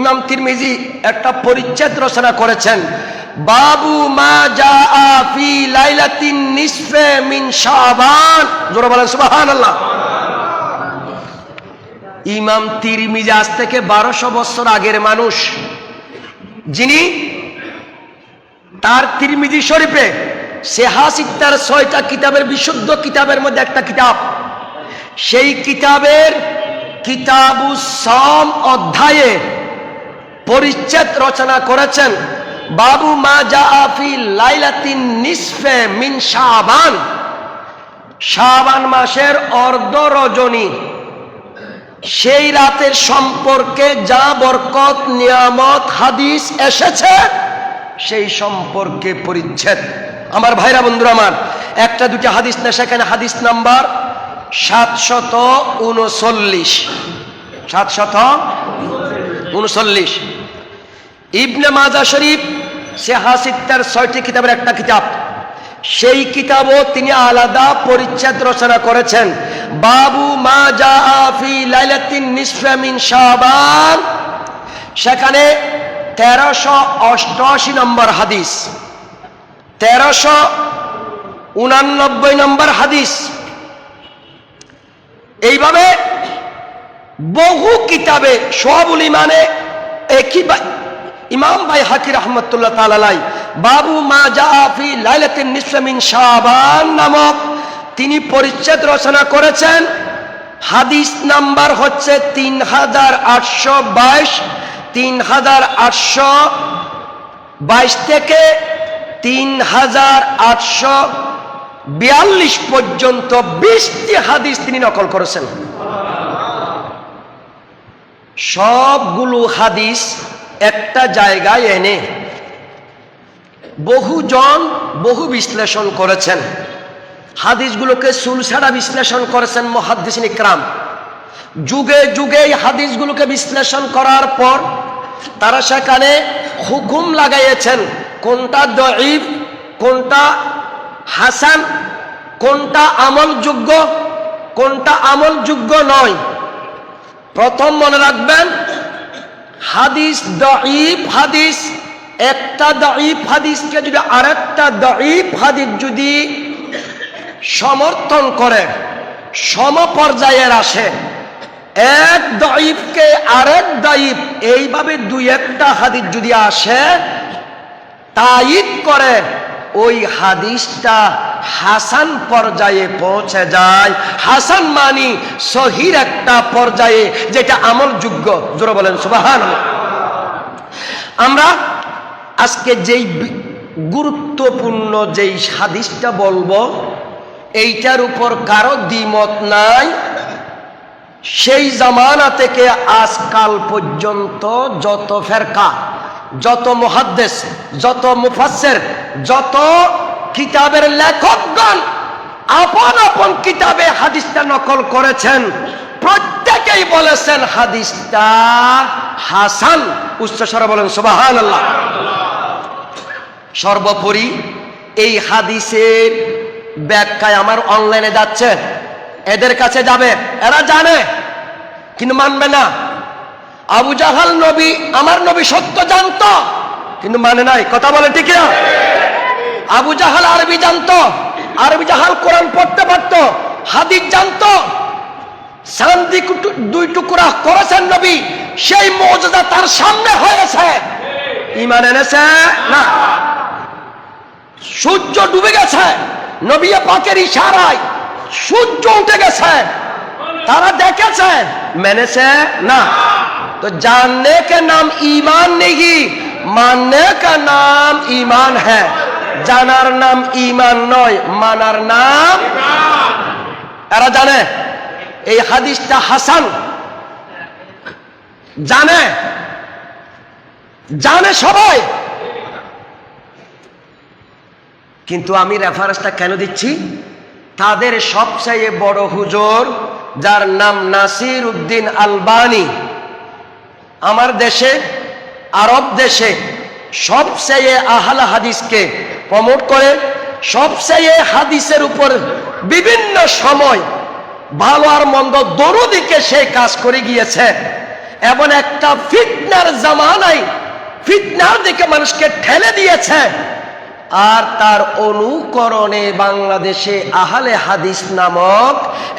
ইমাম তিরমিজি একটা পরিচ্ছেদ রচনা করেছেন, বাবু মা জা ফি লাইলাতিন নিসফে মিন শাবান। জোরে বলেন, সুবহানাল্লাহ। ইমাম তিরমিজি আজ থেকে বারোশো বছর আগের মানুষ। যিনি তার তিরমিজি শরীফে সেহাসিত্তার ছয়টা কিতাবের বিশুদ্ধ কিতাবের মধ্যে একটা কিতাব। সেই কিতাবের কিতাবু সম অধ্যায়ে পরিচ্ছেদ রচনা করেছেন বাবু মা জাফি লাইলাতিন নিসফে মিন শাবান। শাবান মাসের অর্ধ রজনী। সেই রাতের সম্পর্কে যা বরকত, নিয়ামত, হাদিস এসেছে, সেই সম্পর্কে পরিচ্ছেদ। আমার ভাইরা বন্ধুরা আমার, একটা দুটি হাদিস না, সেখানে হাদিস নাম্বার সাতশত উনচল্লিশ। সাতশত উনচল্লিশ। ইবনে মাজা শরীফ, সে হাসিত্তার ছয়টি কিতাবের একটা কিতাব। সেই কিতাবও তিনি আলাদা পরিচ্ছেদ রচনা করেছেন। বাবু মা জা ফি লাইলাতিন মিন সেখানে তেরোশো অষ্টআশি নম্বর হাদিস, তেরোশো উনানব্বই নম্বর হাদিস। এইভাবে বহু কিতাবে সোহাবুল ইমানে একই ইমাম ভাই হাকির রহমতুল্লাহ তালাই বাবু মা জাফি লাইলাতিন নিসমিন শাবান নামক তিনি পরিচ্ছেদ রচনা করেছেন। হাদিস নাম্বার হচ্ছে তিন হাজার আটশো বাইশ, তিন হাজার আটশো বাইশ থেকে তিন হাজার আটশো বিয়াল্লিশ পর্যন্ত বিশটি হাদিস তিনি নকল করেছেন। সবগুলো হাদিস একটা জায়গায় এনে বহুজন বহু বিশ্লেষণ করেছেন। হাদিসগুলোকে সুলসাড়া বিশ্লেষণ করেছেন মহাদ্দিসিন ইকরাম। যুগে যুগে হাদিসগুলোকে বিশ্লেষণ করার পর তারা সেখানে হুকুম লাগাইয়েছেন, কোনটা দঈফ, কোনটা হাসান, কোনটা আমলযোগ্য কোনটা আমলযোগ্য নয়। প্রথম মনে রাখবেন হাদিস দঈফ হাদিস, একটা দঈফ হাদিসকে যদি আরেকটা দঈফ হাদিস যদি সমর্থন করে, সমপর্যায়ের আসে, এক দঈফকে আরেক দঈফ এইভাবে দুই একটা হাদিস যদি আসে তাইদ করে ওই হাদিসটা হাসান পর্যায়ে পৌঁছে যায়। হাসান মানি সহির একটা পর্যায়ে যেটা আমল যোগ্য জোরে বলেন সুবাহান আমরা আজকে যেই গুরুত্বপূর্ণ যেই হাদিসটা বলব, এইটার উপর কারও দ্বিমত নাই। সেই জামানা থেকে আজকাল পর্যন্ত যত ফেরকা যত মহাদ্দেশ যত মুফাসের যত কিতাবের লেখকগণ আপন আপন কিতাবে হাদিসটা নকল করেছেন, প্রত্যেকেই বলেছেন হাদিসটা হাসান। উচ্চস্বরে বলেন সুবাহান আল্লাহ সর্বোপরি এই হাদিসের ব্যাখ্যায় আমার অনলাইনে যাচ্ছে, এদের কাছে যাবে, এরা জানে, কিন্তু মানবে না। আবু জাহাল নবী আমার নবী সত্য জানতো, কিন্তু মানে নাই, কথা বলে ঠিক না আবু জাহাল আরবি জানতো, আরবি জাহাল কোরআন পড়তে পারত, হাদিস জানতো। শান্তি দুই টুকরা করেছেন নবী, সেই মর্যাদা তার সামনে হয়েছে। ইমান এনেছে? না। সূর্য ডুবে গেছে, নবী পাকের ইশারায় সূর্য উঠে গেছে। তারা দেখেছে, মেনেছে? না। তো जानने के नाम ईमान नहीं मानने का नाम ईमान है জানার নাম ঈমান নয় মানার নাম এরা জানে এই হাদিসটা হাসান জানে জানে সবাই কিন্তু আমি রেফারেন্সটা কেন দিচ্ছি তাদের সবচেয়ে বড় হুজুর যার নাম নাসির উদ্দিন আলবানি আমার দেশে, আরব দেশে সবচেয়ে আহাল হাদিসকে প্রমোট করে, সবচেয়ে হাদিসের উপর বিভিন্ন সময় ভালো আর মন্দ দরুদিকে সে কাজ করে গিয়েছে। এমন একটা ফিতনার জামানায় ফিটনার দিকে মানুষকে ঠেলে দিয়েছে। আর তার অনুকরণে বাংলাদেশে আহলে হাদিস নামক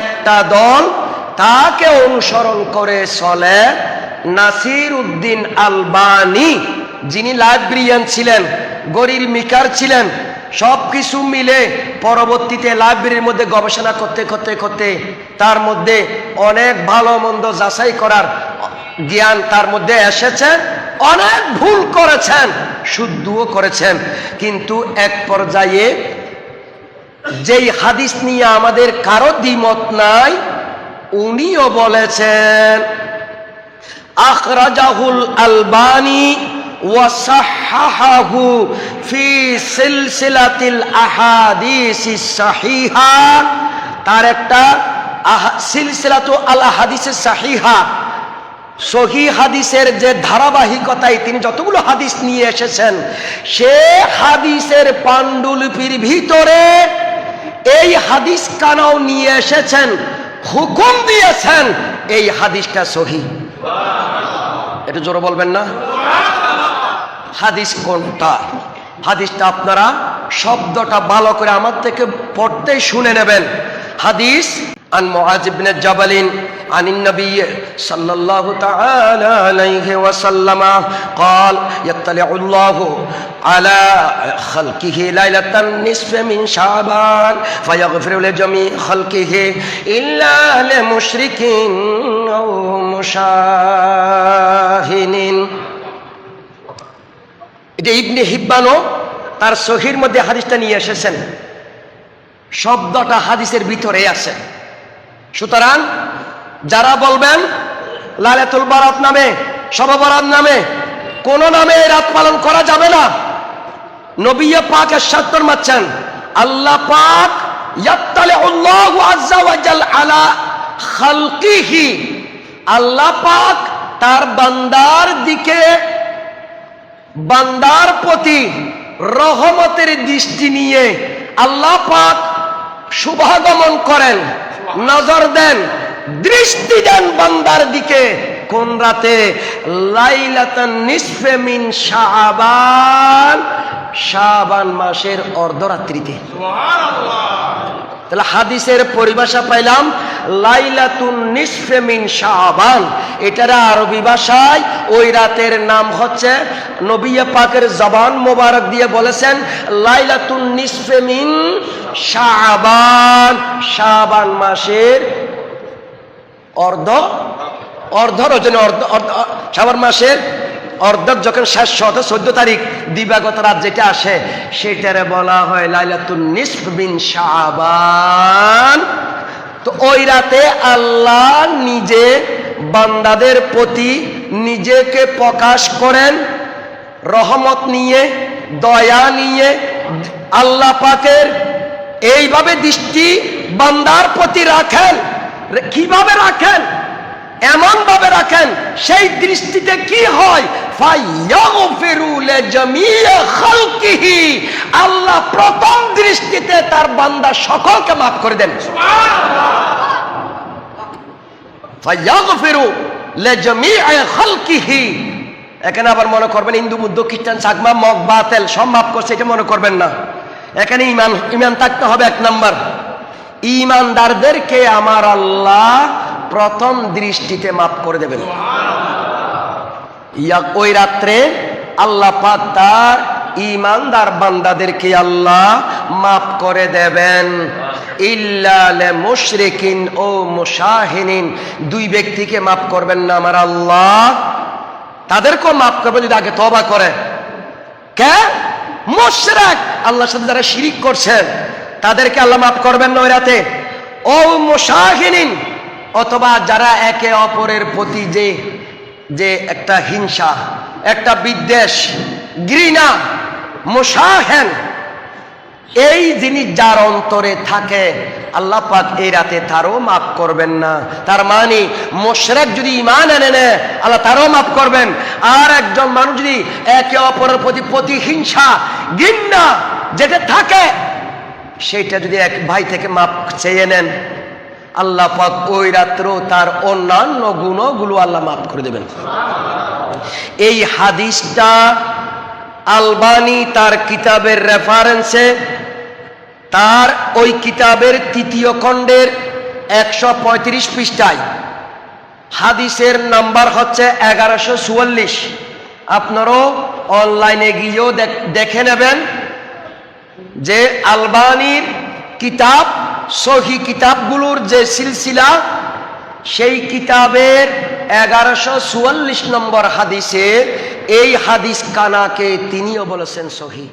একটা দল তাকে অনুসরণ করে চলে। নাসির উদ্দিন আলবানি, যিনি লাইব্রেরিয়ান ছিলেন, গরির মিকার ছিলেন সব কিছু মিলে পরবর্তীতে লাইব্রেরির মধ্যে গবেষণা করতে করতে করতে তার মধ্যে অনেক ভালো মন্দ যাচাই করার জ্ঞান তার মধ্যে এসেছে, অনেক ভুল করেছেন, শুদ্ধও করেছেন। কিন্তু এক পর্যায়ে যেই হাদিস নিয়ে আমাদের কারও দ্বিমত নাই, উনিও বলেছেন আখরাজাহুল আলবানি ওয়াসাহাহু ফি সিলসিলাতিল আহাদিস সাহিহা। তার একটা সিলসিলাতু আল আহাদিস সাহিহা। সহি হাদিসের যে ধারাবাহিকতায় তিনি যতগুলো হাদিস নিয়ে এসেছেন, সে হাদিসের পাণ্ডুলিপির ভিতরে এই হাদিস কানাও নিয়ে এসেছেন, হুকুম দিয়েছেন, এই হাদিসটা সহি। এটা জোরে বলবেন না? হাদিস কোনটা? হাদিসটা আপনারা শব্দটা ভালো করে আমার থেকে পড়তেই শুনে নেবেন। হাদিস عن معاذ بن جبل عن النبي صلى الله تعالى عليه وسلم قال يطلع الله على خلقه ليلة النصف من شعبان فيغفر لجميع خلقه إلا لمشرك أو مشاهن এটা ইবনে হিব্বানো তার সহির মধ্যে হাদিসটা নিয়ে এসেছেন শব্দটা হাদিসের ভিতরে আছে সুতরাং যারা বলবেন লালেতুল বারাত নামে সববরাত নামে, কোন নামে রাত পালন করা যাবে না। নবিয়া পাক এরশাদ ফরমাচ্ছেন, আল্লাহ পাক ইয়াত্তালি আল্লাহু আজ্জা ওয়া জাল আলা খালকিহি। আল্লাহ পাক তার বান্দার দিকে, বান্দার প্রতি রহমতের দৃষ্টি নিয়ে আল্লাহ পাক শুভাগমন করেন। নজর দেন দৃষ্টি দেন বন্দার দিকে। কোন রাতে? লাইলাতান নিসফে মিন শাবান শাবান মাসের অর্ধরাত্রিতে। তাহলে হাদিসের পরিভাষা পাইলাম লাইলাতুন নিসফে মিন শাবান। এটার আরবি ভাষায় ওই রাতের নাম হচ্ছে নবিয়া পাকের জবান মোবারক দিয়ে বলেছেন, লাইলাতুন নিসফে মিন শাবান। শাবান মাসের অর্ধ অর্ধ রজনী অর্ধ শাবান মাসের অর্ধক যখন শেষ হতো চোদ্দ তারিখ, দিবাগত রাত যেটা আসে, সেটারে বলা হয় লাইলাতুন নিসফ বিন শাবান। তো ওই রাতে আল্লাহ নিজে বান্দাদের প্রতি নিজেকে প্রকাশ করেন, রহমত নিয়ে, দয়া নিয়ে, আল্লাহ পাকের এইভাবে দৃষ্টি বান্দার প্রতি রাখেন। কীভাবে রাখেন? এমন ভাবে রাখেন, সেই দৃষ্টিতে কি হয়? আল্লাহ প্রথম দৃষ্টিতে তার বান্দা সকলকে মাফ করে দেন। এখানে আবার মনে করবেন হিন্দু বুদ্ধ খ্রিস্টান চাকমা মগ বাতেল, সব মাফ করছে, এটা মনে করবেন না। এখানে ইমান ইমান থাকতে হবে এক নাম্বার। ইমানদারদেরকে আমার আল্লাহ প্রথম দৃষ্টিতে মাফ করে দেবেন। ইয়া- ওই রাত্রে আল্লাহ তার ইমানদার বান্দাদেরকে আল্লাহ মাফ করে দেবেন। ইল্লালে মুশরিকিন ও মুশাহিনিন। দুই ব্যক্তিকে মাফ করবেন না আমার আল্লাহ। তাদেরকেও মাফ করবে যদি আগে তবা করে। কে? মুশরাক। আল্লাহর সাথে যারা শিরিক করছেন তাদেরকে আল্লাহ মাফ করবেন না ওই রাতে। ও মুশাহিনিন। অথবা যারা একে অপরের প্রতি যে যে একটা হিংসা, একটা বিদ্বেষ, ঘৃণা মুশাহেন এই জিনিস যার অন্তরে থাকে, আল্লাহ পাক এই রাতে তারও মাফ করবেন না। তার মানে মোশরেক যদি ইমান এনে নেয়, আল্লাহ তারও মাফ করবেন। আর একজন মানুষ যদি একে অপরের প্রতি প্রতিহিংসা, ঘৃণা যেটা থাকে সেইটা যদি এক ভাই থেকে মাপ চেয়ে নেন আল্লাহ পাক ওই রাত্র তার অন্যান্য গুণগুলো আল্লাহ মাফ করে দেবেন। এই হাদিসটা আলবানি তার কিতাবের রেফারেন্সে তার ওই কিতাবের তৃতীয় খণ্ডের একশো পঁয়ত্রিশ পৃষ্ঠায়। হাদিসের নাম্বার হচ্ছে এগারোশো চুয়াল্লিশ। আপনারও অনলাইনে গিয়েও দেখ- নেবেন যে আলবানির কিতাব সহি কিতাবগুলোর যে সিলসিলা, সেই কিতাবের এগারোশো চুয়াল্লিশ নম্বর হাদিসে এই হাদিস কানাকে তিনিও বলেছেন সহি।